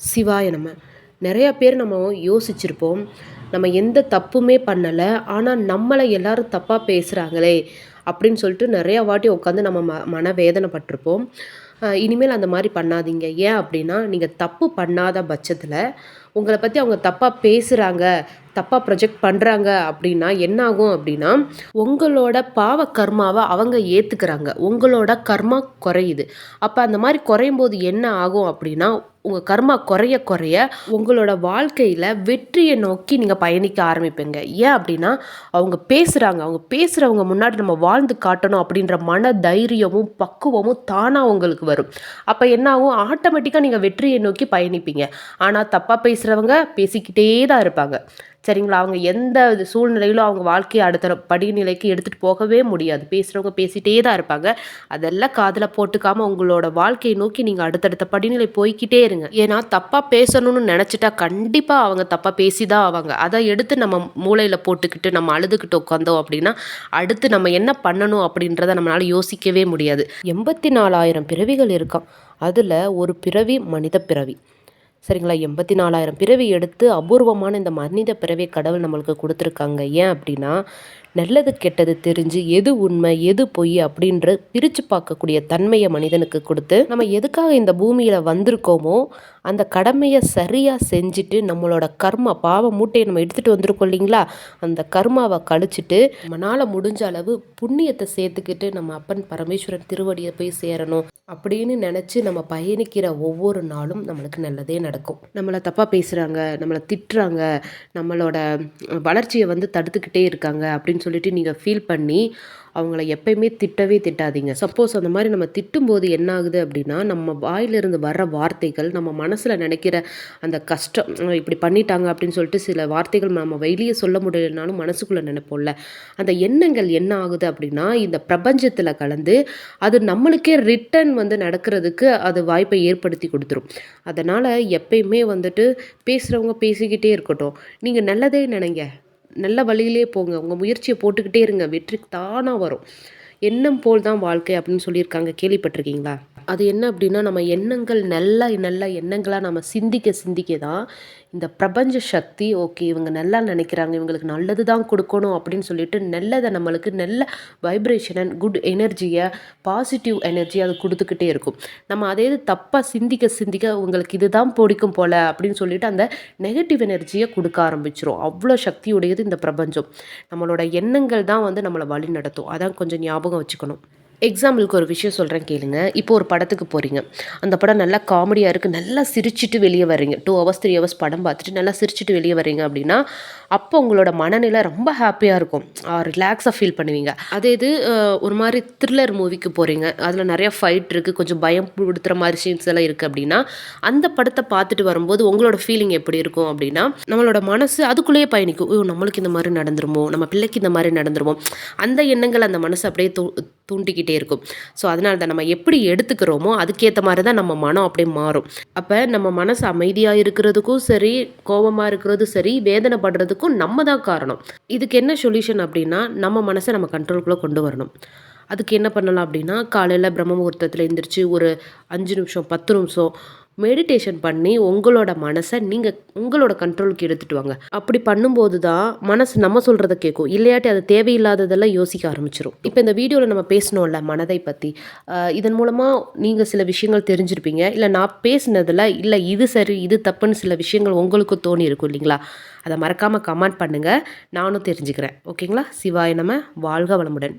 சிவாய நம்ம. நிறையா பேர் நம்ம யோசிச்சிருப்போம் நம்ம எந்த தப்புமே பண்ணலை ஆனால் நம்மளை எல்லாரும் தப்பாக பேசுகிறாங்களே அப்படின்னு சொல்லிட்டு நிறையா வாட்டி உட்காந்து நம்ம ம மனவேதனைப்பட்டிருப்போம். இனிமேல் அந்த மாதிரி பண்ணாதீங்க. ஏன் அப்படின்னா நீங்கள் தப்பு பண்ணாத பட்சத்தில் உங்களை பற்றி அவங்க தப்பாக பேசுகிறாங்க தப்பாக ப்ரொஜெக்ட் பண்ணுறாங்க அப்படின்னா என்ன ஆகும் அப்படின்னா உங்களோட பாவ கர்மாவை அவங்க ஏற்றுக்கிறாங்க உங்களோட கர்மா குறையுது. அப்போ அந்த மாதிரி குறையும் போது என்ன ஆகும் அப்படின்னா உங்கள் கர்மா குறைய குறைய உங்களோட வாழ்க்கையில் வெற்றியை நோக்கி நீங்கள் பயணிக்க ஆரம்பிப்பீங்க. ஏன் அப்படின்னா அவங்க பேசுகிறாங்க அவங்க பேசுகிறவங்க முன்னாடி நம்ம வாழ்ந்து காட்டணும் அப்படின்ற மன தைரியமும் பக்குவமும் தானாக உங்களுக்கு வரும். அப்போ என்ன ஆகும்? ஆட்டோமேட்டிக்காக நீங்கள் வெற்றியை நோக்கி பயணிப்பீங்க. ஆனால் தப்பாக பேசுகிறவங்க பேசிக்கிட்டே தான் இருப்பாங்க. சரிங்களா? அவங்க எந்த சூழ்நிலையிலும் அவங்க வாழ்க்கையை அடுத்த படிநிலைக்கு எடுத்துகிட்டு போகவே முடியாது. பேசுகிறவங்க பேசிகிட்டே தான் இருப்பாங்க. அதெல்லாம் காதில் போட்டுக்காமல் உங்களோட வாழ்க்கையை நோக்கி நீங்கள் அடுத்தடுத்த படிநிலை போய்கிட்டே இருங்க. ஏன்னா தப்பாக பேசணும்னு நினச்சிட்டா கண்டிப்பாக அவங்க தப்பாக பேசி தான் ஆவாங்க. அதை எடுத்து நம்ம மூளையில் போட்டுக்கிட்டு நம்ம அழுதுகிட்டு உட்காந்தோம் அப்படின்னா அடுத்து நம்ம என்ன பண்ணணும் அப்படின்றத நம்மளால் யோசிக்கவே முடியாது. எண்பத்தி நாலாயிரம் பிறவிகள் இருக்கான் அதில் ஒரு பிறவி மனித பிறவி. சரிங்களா? எண்பத்தி நாலாயிரம் பிறவி எடுத்து அபூர்வமான இந்த மனித பிறவி கடவுள் நம்மளுக்கு கொடுத்துருக்காங்க. ஏன் அப்படின்னா நல்லது கெட்டது தெரிஞ்சு எது உண்மை எது பொய் அப்படின்ற பிரித்து பார்க்கக்கூடிய தன்மையை மனிதனுக்கு கொடுத்து நம்ம எதுக்காக இந்த பூமியில் வந்திருக்கோமோ அந்த கடமையை சரியாக செஞ்சுட்டு நம்மளோட கர்மா பாவ மூட்டையை நம்ம எடுத்துகிட்டு வந்திருக்கோம் இல்லைங்களா? அந்த கர்மாவை கழிச்சிட்டு நம்மளால் முடிஞ்ச அளவு புண்ணியத்தை சேர்த்துக்கிட்டு நம்ம அப்பன் பரமேஸ்வரன் திருவடியை போய் சேரணும் அப்படின்னு நினச்சி நம்ம பயணிக்கிற ஒவ்வொரு நாளும் நம்மளுக்கு நல்லதே நடக்கும். நம்மளை தப்பாக பேசுகிறாங்க நம்மளை திட்டுறாங்க நம்மளோட வளர்ச்சியை வந்து தடுத்துக்கிட்டே இருக்காங்க அப்படின்னு அப்படின்னு சொல்லிட்டு நீங்கள் ஃபீல் பண்ணி அவங்கள எப்பயுமே திட்டவே திட்டாதீங்க. சப்போஸ் அந்த மாதிரி நம்ம திட்டும்போது என்ன ஆகுது அப்படின்னா நம்ம வாயிலிருந்து வர்ற வார்த்தைகள் நம்ம மனசில் நினைக்கிற அந்த கஷ்டம் இப்படி பண்ணிட்டாங்க அப்படின்னு சொல்லிட்டு சில வார்த்தைகள் நம்ம வெளியே சொல்ல முடியலனாலும் மனசுக்குள்ளே நினைப்போம்ல. அந்த எண்ணங்கள் என்ன ஆகுது அப்படின்னா இந்த பிரபஞ்சத்தில் கலந்து அது நம்மளுக்கே ரிட்டர்ன் வந்து நடக்கிறதுக்கு அது வாய்ப்பை ஏற்படுத்தி கொடுத்துரும். அதனால் எப்பயுமே வந்துட்டு பேசுகிறவங்க பேசிக்கிட்டே இருக்கட்டும். நீங்கள் நல்லதே நினைங்க. நல்ல வழியிலே போங்க. உங்கள் முயற்சியை போட்டுக்கிட்டே இருங்க. வெற்றி தானாக வரும். எண்ணம் போல் தான் வாழ்க்கை அப்படின்னு சொல்லியிருக்காங்க. கேள்விப்பட்டிருக்கீங்களா? அது என்ன அப்படின்னா நம்ம எண்ணங்கள் நல்ல நல்ல எண்ணங்களாக நம்ம சிந்திக்க சிந்திக்க தான் இந்த பிரபஞ்ச சக்தி ஓகே இவங்க நல்லா நினைக்கிறாங்க இவங்களுக்கு நல்லது தான் கொடுக்கணும் அப்படின்னு சொல்லிட்டு நல்லதை நம்மளுக்கு நல்ல வைப்ரேஷன் அண்ட் குட் எனர்ஜியை பாசிட்டிவ் எனர்ஜி அது கொடுத்துக்கிட்டே இருக்கும். நம்ம அதே இது தப்பாக சிந்திக்க சிந்திக்க உங்களுக்கு இதுதான் பிடிக்கும் போல் அப்படின்னு சொல்லிட்டு அந்த நெகட்டிவ் எனர்ஜியை கொடுக்க ஆரம்பிச்சிரும். அவ்வளோ சக்தியுடையது இந்த பிரபஞ்சம். நம்மளோட எண்ணங்கள் தான் வந்து நம்மளை வழி நடத்தும் அதான் கொஞ்சம் ஞாபகம் வச்சுக்கணும். எக்ஸாம்பிளுக்கு ஒரு விஷயம் சொல்கிறேன் கேளுங்க. இப்போ ஒரு படத்துக்கு போகிறீங்க அந்த படம் நல்லா காமெடியாக இருக்குது நல்லா சிரிச்சுட்டு வெளியே வரீங்க டூ ஹவர்ஸ் த்ரீ ஹவர்ஸ் படம் பார்த்துட்டு நல்லா சிரிச்சுட்டு வெளியே வரீங்க அப்படின்னா அப்போ உங்களோட மனநிலை ரொம்ப ஹாப்பியாக இருக்கும். ரிலாக்ஸாக ஃபீல் பண்ணுவீங்க. அதே இது ஒரு மாதிரி த்ரில்லர் மூவிக்கு போகிறீங்க அதில் நிறைய ஃபைட் இருக்குது கொஞ்சம் பயம் கொடுத்துற மாதிரி சீன்ஸ் எல்லாம் இருக்குது அப்படின்னா அந்த படத்தை பார்த்துட்டு வரும்போது உங்களோட ஃபீலிங் எப்படி இருக்கும் அப்படின்னா நம்மளோட மனசு அதுக்குள்ளேயே பயணிக்கும். ஓ நம்மளுக்கு இந்த மாதிரி நடந்துருமோ? நம்ம பிள்ளைக்கு இந்த மாதிரி நடந்துருமோ? அந்த எண்ணங்கள் அந்த மனசு அப்படியே தோ தூண்டிக்கிட்டே இருக்கும். ஸோ அதனால தான் நம்ம எப்படி எடுத்துக்கிறோமோ அதுக்கேற்ற மாதிரி தான் நம்ம மனம் அப்படியே மாறும். அப்போ நம்ம மனசு அமைதியாக இருக்கிறதுக்கும் சரி கோபமாக இருக்கிறதும் சரி வேதனைப்படுறதுக்கும் படுறதுக்கும் நம்ம தான் காரணம். இதுக்கு என்ன சொல்யூஷன் அப்படின்னா நம்ம மனசை நம்ம கண்ட்ரோல்குள்ளே கொண்டு வரணும். அதுக்கு என்ன பண்ணலாம் அப்படின்னா காலையில் பிரம்ம முகூர்த்தத்தில் எழுந்திரிச்சு ஒரு அஞ்சு நிமிஷம் பத்து நிமிஷம் மெடிடேஷன் பண்ணி உங்களோட மனசை நீங்கள் உங்களோட கண்ட்ரோலுக்கு எடுத்துகிட்டு வாங்க. அப்படி பண்ணும்போது தான் மனசு நம்ம சொல்கிறத கேட்கும். இல்லையாட்டி அது தேவையில்லாததெல்லாம் யோசிக்க ஆரம்பிச்சிடும் இப்போ இந்த வீடியோவில் நம்ம பேசணும்ல மனதை பற்றி இதன் மூலமாக நீங்கள் சில விஷயங்கள் தெரிஞ்சிருப்பீங்க. இல்லை நான் பேசினதில் இல்லை இது சரி இது தப்புன்னு சில விஷயங்கள் உங்களுக்கு தோணி இருக்கும் இல்லைங்களா? அதை மறக்காமல் கமெண்ட் பண்ணுங்கள் நானும் தெரிஞ்சுக்கிறேன். ஓகேங்களா? சிவாய நம்ம வாழ்க வளமுடன்.